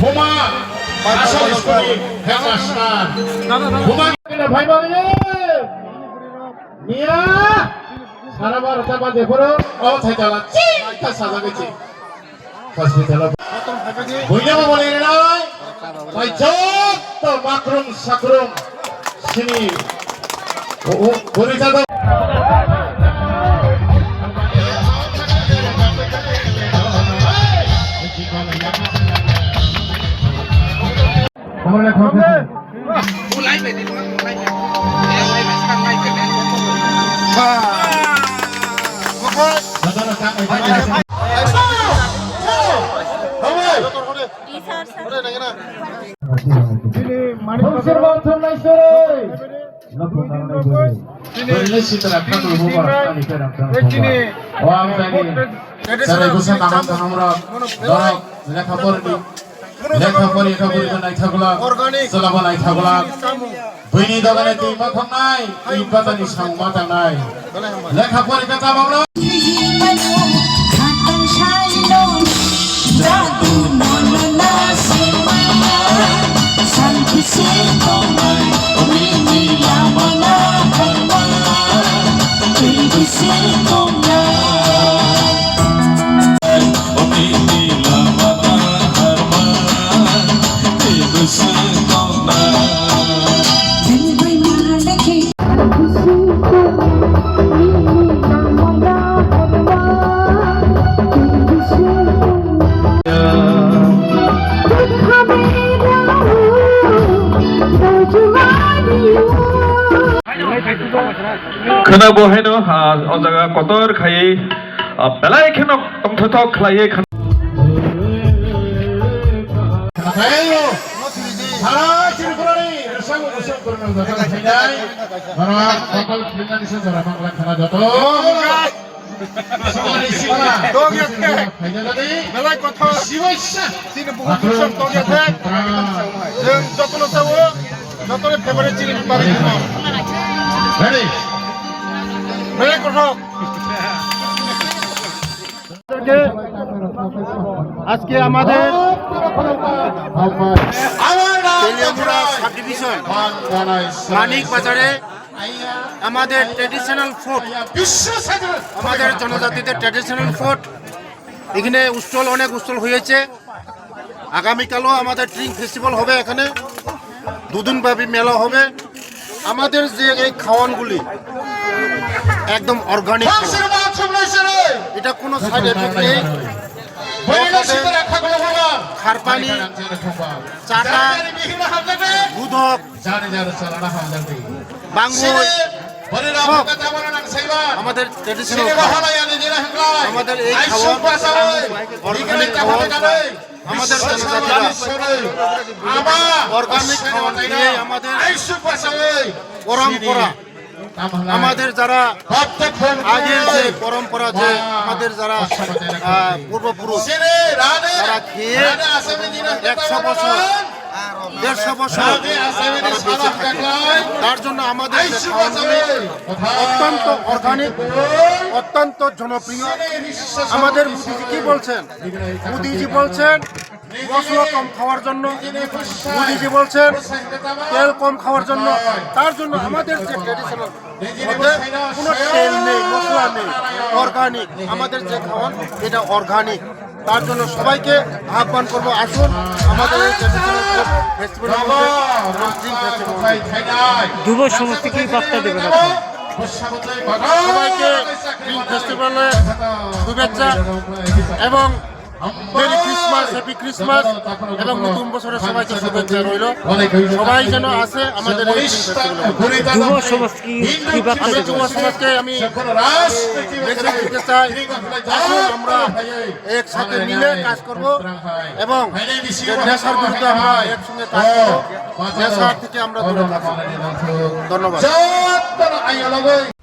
বোমা আসল স্কুলে হেডমাস্টার বোমা ভাই বাবা মিয়া সারা বারোটা বাজে পরে অবস্থায় চালাচ্ছি তা সাজা গেছে হসপিটাল বইলেও বলে নয় ওই যত মাকরুম সাকরুম সিনি ও এগুলো নাম আমরা ধরো লেখা পড়ি লেখা পড়ি লেখা পড়ি নাই থাকলা। চলাবা নাই থাকলা। বইনি দোকানে তুই মাথা নাই তুই পাতানি সাং মাথা নাই। লেখা পড়ি কথা বাংলা খাইলা যদি মেলায় কথা শিবইসা তিনি বহুত বছর তলে আছে जों जतन सावो जतन फेभारेट চিনি পারি রেডি মেলে কথা আজকে আমাদের মানিক বাজারে আমাদের ট্রেডিশনাল ফুড আমাদের জনজাতিদের ট্র্যাডিশনাল ফুড এখানে উৎসল অনেক উৎসল হয়েছে। আগামীকালও আমাদের ড্রিঙ্ক ফেস্টিভ্যাল হবে এখানে। দুদিনব্যাপী মেলা হবে। আমাদের যে এই খাওয়ানগুলি একদম অর্গানিক এটা কোনো সাইড এফেক্ট নেই খারপানি চাটা বাঙ্গুর ট্রেডিশনাল এই অর্গানিক জনজাতিরা অর্গানিক আমাদের পরম্পরা আমাদের যারা আগের যে পরম্পরা যে আমাদের যারা পূর্বপুরুষ তারা খেয়ে একশো বছর দেড়শো বছর তার জন্য আমাদের অত্যন্ত অর্গানিক অত্যন্ত জনপ্রিয়। আমাদের মোদিজি কি বলছেন? মোদিজি বলছেন মশলা কম খাওয়ার জন্য। মোদিজি বলছেন তেল কম খাওয়ার জন্য। তার জন্য আমাদের যে ট্রেডিশনাল মধ্যে কোনো তেল নেই মশলা নেই অর্গানিক আমাদের যে খাওয়ান এটা অর্গানিক তার জন্য সবাইকে আহ্বান করব আসুন আমাদের যুব কি বার্তা দেবেন আপনি। সবাইকে সবাইকে ড্রিঙ্ক ফেস্টিভ্যালের শুভেচ্ছা এবং মেরি ক্রিসমাস হ্যাপি ক্রিসমাস এবং নতুন বছরের সবাইকে শুভেচ্ছা রইল। সবাই যেন আসে আমাদের এই ফেস্টিভ্যালে যুব সমাজ কি কি আমি যুব সমাজকে আমি দিতে চাই। আমরা একসাথে মিলে কাজ করব এবং নেশার বিরুদ্ধে আমরা একসঙ্গে কাজ করব নেশার থেকে আমরা দূরে থাকব। ধন্যবাদ। ধন্যবাদ